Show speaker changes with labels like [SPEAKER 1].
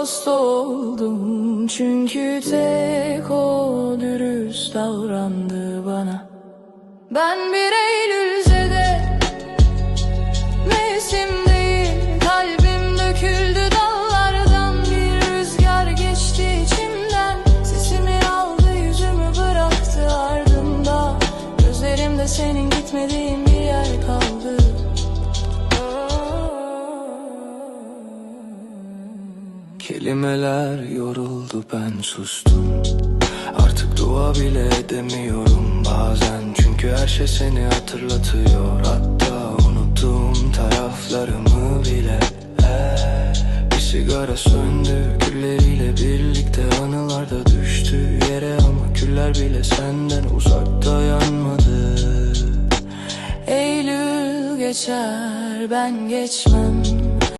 [SPEAKER 1] dost oldum. Çünkü tek o dürüst davrandı bana. Ben bir Eylül'se de Mevsim değil. Kalbim döküldü dallardan. Bir rüzgar geçti içimden. Sesimi aldı yüzümü bıraktı ardında Gözlerimde senin gitmediğin
[SPEAKER 2] Kelimeler yoruldu ben sustum. Artık dua bile edemiyorum bazen. Çünkü her şey seni hatırlatıyor. Hatta unuttuğum taraflarımı bile. Eh, Bir sigara söndü külleriyle birlikte Anılarda düştü yere. Ama küller bile senden uzakta yanmadı.
[SPEAKER 1] Eylül geçer ben geçmem